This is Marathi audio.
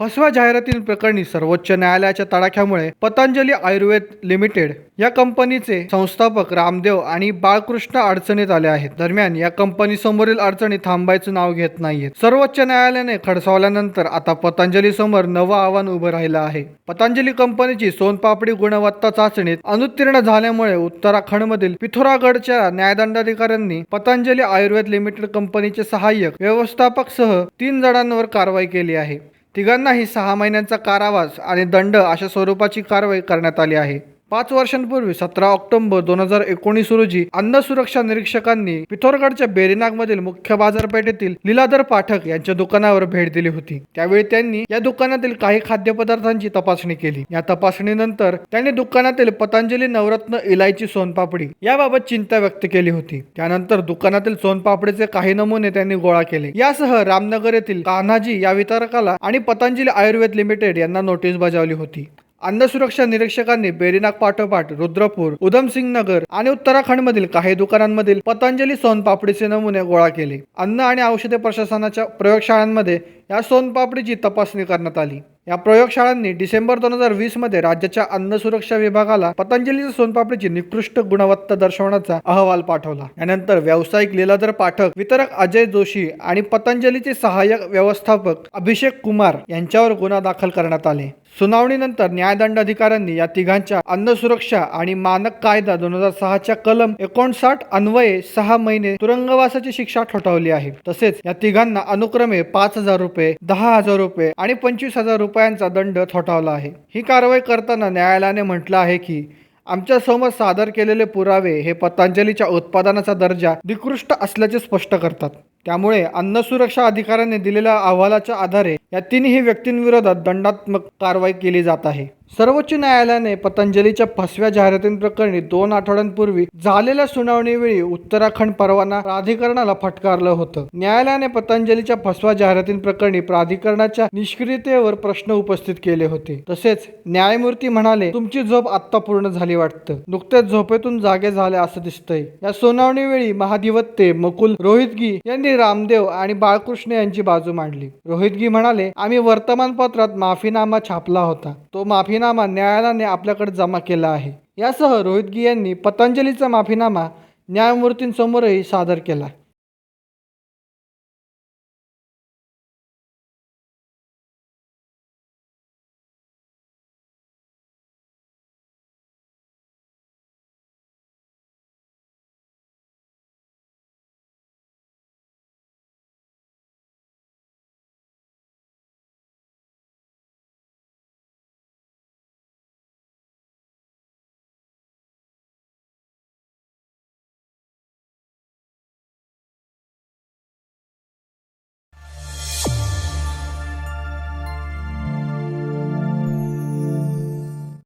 फसव्या जाहिरातींप्रकरणी सर्वोच्च न्यायालयाच्या तडाख्यामुळे पतंजली आयुर्वेद लिमिटेड या कंपनीचे संस्थापक रामदेव आणि बाळकृष्ण अडचणीत आले आहेत. दरम्यान या कंपनी समोरील अडचणी थांबायचं नाव घेत नाहीयेत. सर्वोच्च न्यायालयाने खडसावल्यानंतर आता पतंजली समोर नवं आव्हान उभं राहिलं आहे. पतंजली कंपनीची सोनपापडी गुणवत्ता चाचणीत अनुत्तीर्ण झाल्यामुळे उत्तराखंडमधील पिथोरागडच्या न्यायदंडाधिकाऱ्यांनी पतंजली आयुर्वेद लिमिटेड कंपनीचे सहाय्यक व्यवस्थापक सह तीन जणांवर कारवाई केली आहे. तिघांनाही सहा महिन्यांचा कारावास आणि दंड अशा स्वरूपाची कारवाई करण्यात आली आहे. पाच वर्षांपूर्वी सतरा ऑक्टोबर दोन हजार एकोणीस रोजी अन्न सुरक्षा निरीक्षकांनी पिथोरगडच्या बेरीनागमधील मुख्य बाजारपेठेतील लीलाधर पाठक यांच्या दुकानावर भेट दिली होती. त्यावेळी त्यांनी या दुकानातील काही खाद्यपदार्थांची तपासणी केली. या तपासणीनंतर त्यांनी दुकानातील पतंजली नवरत्न इलायची सोनपापडी याबाबत चिंता व्यक्त केली होती. त्यानंतर दुकानातील सोनपापडीचे काही नमुने त्यांनी गोळा केले. यासह रामनगर येथील कान्हाजी या वितरकाला आणि पतंजली आयुर्वेद लिमिटेड यांना नोटीस बजावली होती. अन्न सुरक्षा निरीक्षकांनी बेरीनाग पाठोपाठ रुद्रपूर उधमसिंग नगर आणि उत्तराखंडमधील काही दुकानांमधील पतंजली सोनपापडीचे नमुने गोळा केले. अन्न आणि औषधे प्रशासनाच्या प्रयोगशाळांमध्ये या सोनपापडीची तपासणी करण्यात आली. या प्रयोगशाळांनी डिसेंबर दोन हजार वीसमध्ये राज्याच्या अन्न सुरक्षा विभागाला पतंजलीच्या सोनपापडीची निकृष्ट गुणवत्ता दर्शवण्याचा अहवाल पाठवला. यानंतर व्यावसायिक लीलाधर पाठक वितरक अजय जोशी आणि पतंजलीचे सहाय्यक व्यवस्थापक अभिषेक कुमार यांच्यावर गुन्हा दाखल करण्यात आले. सुनावणीनंतर न्यायदंडाधिकाऱ्यांनी या तिघांच्या अन्न सुरक्षा आणि मानक कायदा दोन हजार सहाच्या कलम एकोणसाठ अन्वये सहा महिने तुरुंगवासाची शिक्षा ठोठावली आहे. तसेच या तिघांना अनुक्रमे पाच हजार रुपये दहा हजार रुपये आणि पंचवीस हजार रुपये रुपयांचा दंड थोटावला आहे. ही कारवाई करताना न्यायालयाने म्हटलं आहे की आमच्यासमोर सादर केलेले पुरावे हे पतंजलीच्या उत्पादनाचा दर्जा निकृष्ट असल्याचे स्पष्ट करतात. त्यामुळे अन्न सुरक्षा अधिकाऱ्यांनी दिलेल्या अहवालाच्या आधारे या तीनही व्यक्तींविरोधात दंडात्मक कारवाई केली जात आहे. सर्वोच्च न्यायालयाने पतंजलीच्या फसव्या जाहिरातींप्रकरणी दोन आठवड्यांपूर्वी झालेल्या सुनावणीवेळी उत्तराखंड परवाना प्राधिकरणाला फटकारलं होतं. न्यायालयाने पतंजलीच्या फसव्या जाहिरातींप्रकरणी प्राधिकरणाच्या निष्क्रियतेवर प्रश्न उपस्थित केले होते. तसेच न्यायमूर्ती म्हणाले तुमची झोप आत्ता पूर्ण झाली वाटतं. नुकतेच झोपेतून जागे झाले असं दिसतंय. या सुनावणीवेळी महाधिवत्ते मकुल रोहितगी यांनी रामदेव आणि बाळकृष्ण यांची बाजू मांडली. रोहितगी म्हणाले आम्ही वर्तमानपत्रात माफीनामा छापला होता. तो माफी माफीनामा न्यायालयाने आपल्याकडे जमा केला आहे. यासह रोहितगी यांनी पतंजलीचा माफीनामा न्यायमूर्तींसमोरही सादर केला.